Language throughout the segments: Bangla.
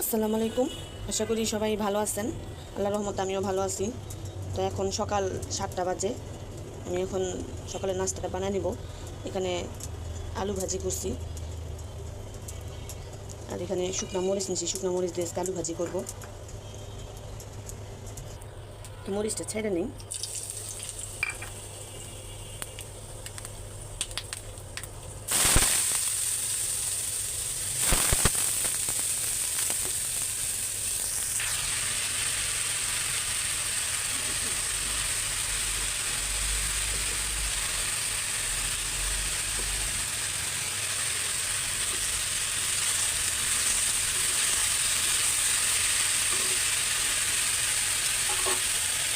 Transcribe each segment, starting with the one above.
আসসালামু আলাইকুম। আশা করি সবাই ভালো আছেন। আল্লাহ রহমত আমিও ভালো আছি। তো এখন সকাল সাতটা বাজে। আমি এখন সকালের নাস্তাটা বানিয়ে নিব। এখানে আলু ভাজি করছি। আর এখানে শুকনো মরিচ নিছি। শুকনো মরিচ দিয়ে আলু ভাজি করব। মরিচটা ছেড়ে নিই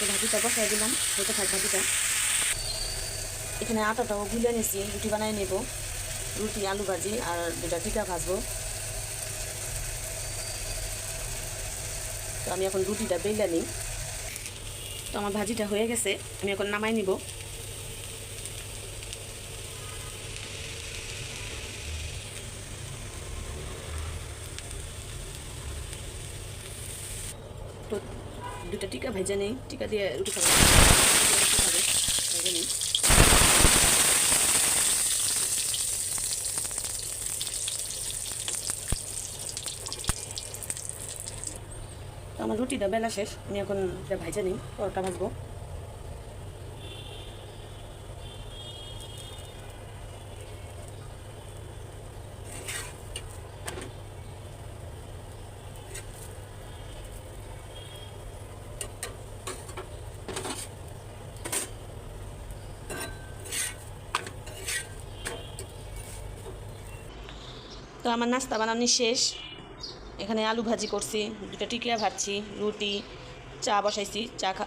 তো ভাজিটা বসাই দিলাম হতে থাক ভাজিটা এখানে আটাটাও গুলে নিয়েছি রুটি বানিয়ে নেব। রুটি, আলু ভাজি আর দুটা টিকা ভাজবো। তো আমি এখন রুটিটা বেলে নিই। তো আমার ভাজিটা হয়ে গেছে, আমি এখন নামাই নিব তো দুটা টিকা ভেজে নেই, টিকা দিয়ে রুটি খাব। ভেজে নিই আমার রুটিটা বেলা শেষ, আমি এখন ভাইজা নেই নিই, পরোটা ভাজবো। তো আমার নাস্তা বানানি শেষ। এখানে আলু ভাজি করছি, দুটা টিকিয়া ভাজছি, রুটি, চা বসাইছি, চা খা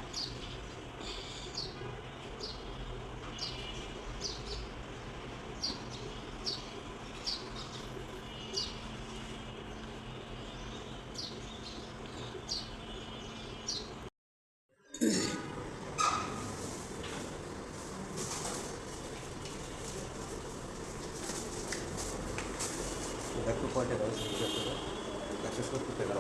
একটু কয় টাকা একশো সত্তর টাকা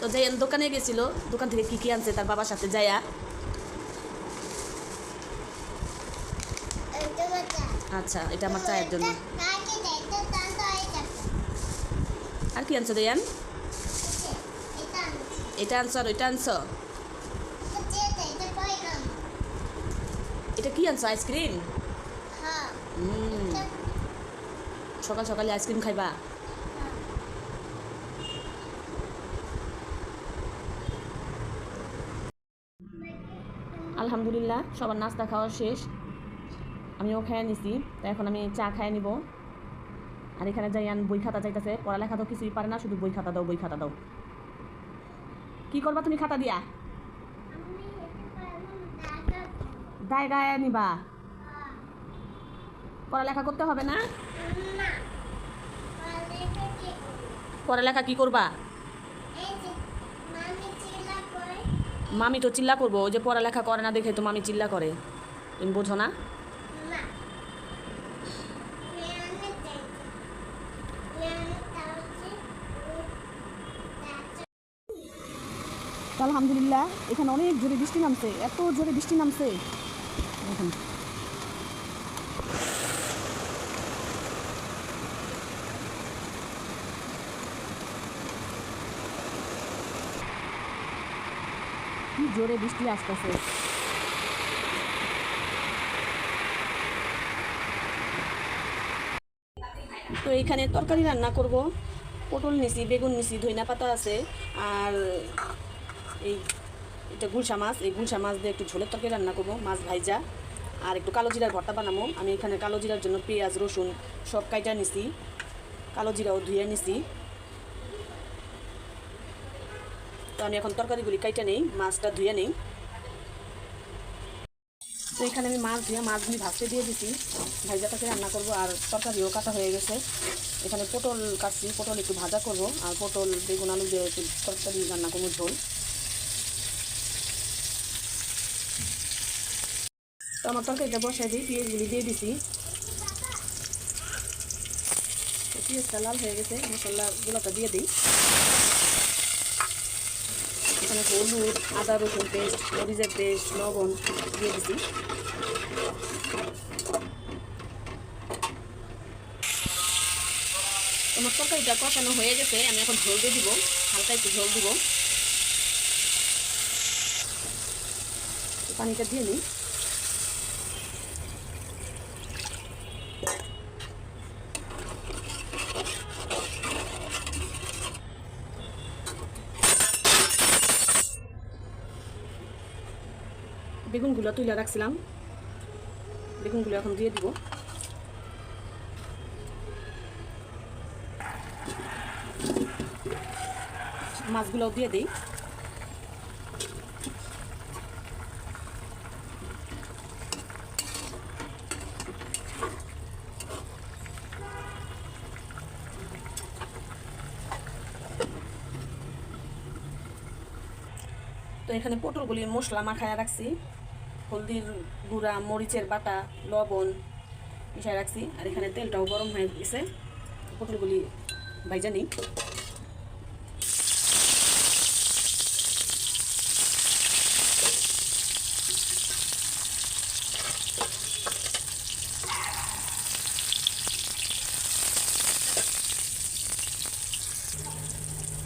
তো যাই দোকানে গেছিল দোকান থেকে কি কি আনছে তার বাবার সাথে যাইয়া আচ্ছা এটা আমার চায়ের জন্য। আর কি আনছো দেয়ান? এটা আনছো আর ওইটা আনছো? এটা কি আনছো আইসক্রিম? সকাল সকালে আইসক্রিম খাইবা? আলহামদুলিল্লাহ সবার নাস্তা খাওয়া শেষ। আমিও খেয়ে নিছি তো এখন আমি চা খেয়ে নিব। আর এখানে যাই আন বই খাতা চাইতেছে পড়ালেখা তো কিছুই পারে না শুধু বই খাতা দাও বই খাতা দাও। কি করবা তুমি খাতা দিয়া? দায় গায়ে নিবা। পড়ালেখা করতে হবে না? পড়ালেখা কি করবা? মামি তো চিল্লা করব, ওই যে পড়ালেখা করে না দেখে তো মামি চিল্লা করে। তুমি বোঝো না? আলহামদুলিল্লাহ, এখানে অনেক জোরে বৃষ্টি নামছে, এত জোরে বৃষ্টি নামছে। জোরে বৃষ্টি আসতেছে। তো এখানে তরকারি রান্না করব। পটল নিছি, বেগুন নিছি, ধইনা পাতা আছে, আর এই এটা গুলশা মাছ। এই গুলশা মাছ দিয়ে একটু ঝোলের তরকারি রান্না করব, মাছ ভাইজা। আর একটু কালো জিরার ভর্তা বানাবো। আমি এখানে কালো জিরার জন্য পেঁয়াজ, রসুন সব কাইটা নিছি, কালো জিরাও ধুয়ে নিছি। তো আমি এখন তরকারিগুলি কাইটা নেই, মাছটা ধুয়ে নেই। তো এখানে আমি মাছ ধুয়ে মাছগুলি ভাজতে দিয়ে দিছি। ভাইজা তাকে রান্না করব আর তরকারিও কাটা হয়ে গেছে। এখানে পটল কাটছি, পটল একটু ভাজা করব আর পটল, বেগুন, আলু দিয়ে একটু তরকারি রান্না করব ঝোল। তো আমার তরকারিটা বসাই দিই পেঁয়াজগুলি দিয়ে দিছি। পেঁয়াজটা লাল হয়ে গেছে মশলা গুলোটা দিয়ে দিই। এখানে হলুদ, আদা, রসুন পেস্ট মরিচের পেস্ট লবণ দিয়ে দিছি। আমার তরকারিটা কষানো হয়ে গেছে, আমি এখন ঝোল দিয়ে দিব, হালকা একটু ঝোল দিব। পানিটা দিয়ে নিই। বেগুনগুলো তুলে রাখছিলাম। বেগুনগুলো এখন দিয়ে দিব। মাছগুলো দিয়ে দিই। তো এখানে পটলগুলি মশলা মাখায় রাখছি। হলদির গুঁড়া, মরিচের বাটা, লবণ মিশায় রাখছি। আর এখানে তেলটাও গরম হয়ে গেছে। পটলগুলি ভাইজা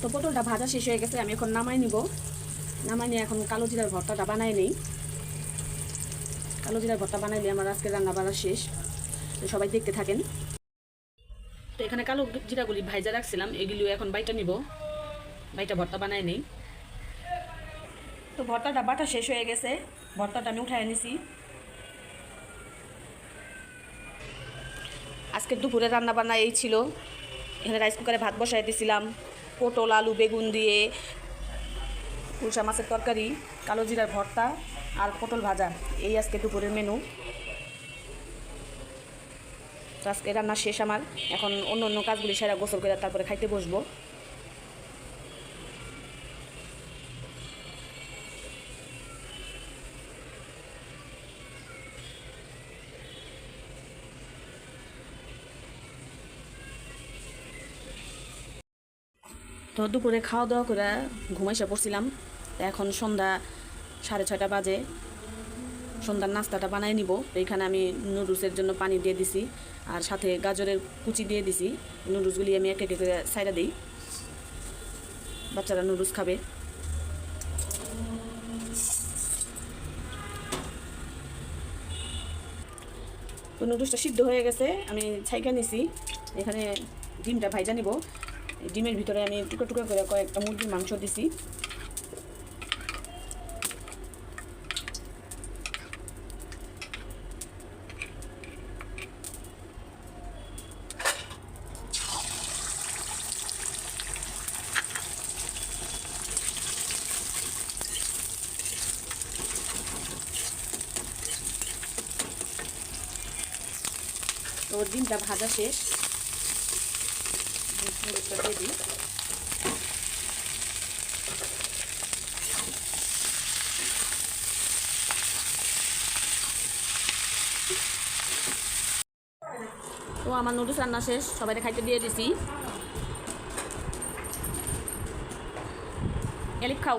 তো পটলটা ভাজা শেষ হয়ে গেছে, আমি এখন নামাই নিব। নামাই নিয়ে এখন কালো জিরার ভর্তাটা বানাই নেই। কালো জিরার ভর্তা বানাইলে আমার আজকে রান্না বাড়া শেষ। সবাই দেখতে থাকেন। তো এখানে কালো জিরাগুলি ভাইজা রাখছিলাম, এগুলিও এখন বাইটা নিব। বাইটা ভর্তা বানাই নেই। তো ভর্তাটা বাটা শেষ হয়ে গেছে। ভর্তাটা আমি উঠায় নিছি। আজকের দুপুরে রান্না বান্না এই ছিল। এখানে রাইস কুকারে ভাত বসাই দিয়েছিলাম পটল, আলু, বেগুন দিয়ে কুলসা মাছের তরকারি, কালো জিরার ভর্তা আর পটল ভাজা। এই আজকে দুপুরের মেনু তো আজকে রান্না শেষ আমার। এখন অন্য অন্য কাজগুলি সেরা গোসল করে তারপরে খাইতে বসবো। তো দুপুরে খাওয়া দাওয়া করে ঘুমাইসা পড়ছিলাম। এখন সন্ধ্যা সাড়ে ছয়টা বাজে। সন্ধ্যার নাস্তাটা বানাই নিব। তো এখানে আমি নুডলসের জন্য পানি দিয়ে দিছি আর সাথে গাজরের কুচি দিয়ে দিছি। নুডলসগুলি আমি এক এক করে সাইডা দিই। বাচ্চারা নুডলস খাবে। তো নুডলসটা সিদ্ধ হয়ে গেছে। আমি ছাইকা নিছি। এখানে ডিমটা ভাইজা নিব। ডিমের ভিতরে আমি টুকরো টুকরো করে কয়েকটা মুরগির মাংস দিছি। তো ডিমটা ভাজা শেষ। দিয়ে দিই। তো আমার নুডলস রান্না শেষ সবাই খাইতে দিয়ে দিছি। এলিপ খাও।